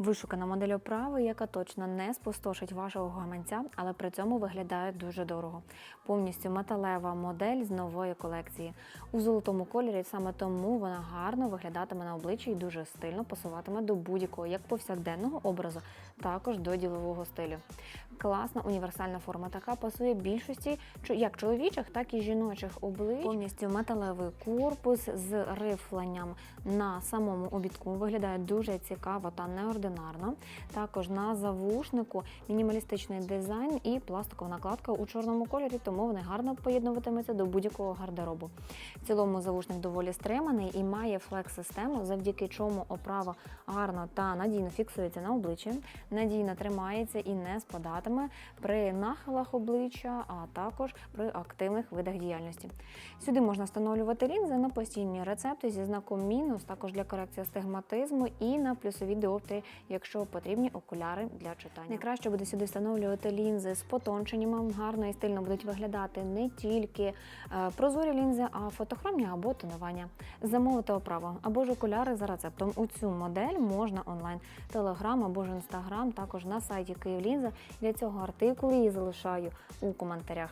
Вишукана модель оправи, яка точно не спустошить вашого гаманця, але при цьому виглядає дуже дорого. Повністю металева модель з нової колекції. У золотому кольорі саме тому вона гарно виглядатиме на обличчі і дуже стильно пасуватиме до будь-якого як повсякденного образу, також до ділового стилю. Класна універсальна форма така пасує більшості як чоловічих, так і жіночих облич. Повністю металевий корпус з рифленням на самому обідку виглядає дуже цікаво та неординарно. Також на завушнику мінімалістичний дизайн і пластикова накладка у чорному кольорі, тому вони гарно поєднуватимуться до будь-якого гардеробу. В цілому завушник доволі стриманий і має флекс-систему, завдяки чому оправа гарно та надійно фіксується на обличчі, надійно тримається і не спадатиме при нахилах обличчя, а також при активних видах діяльності. Сюди можна встановлювати лінзи на постійні рецепти зі знаком мінус, також для корекції астигматизму і на плюсові діоптрії, якщо потрібні окуляри для читання. Найкраще буде сюди встановлювати лінзи з потонченням, гарно і стильно будуть виглядати не тільки е, прозорі лінзи, а фотохромні або тонування. Замовити оправу або ж окуляри за рецептом. У цю модель можна онлайн, телеграм або ж інстаграм, також на сайті Київлінза. Для цього артикули і залишаю у коментарях.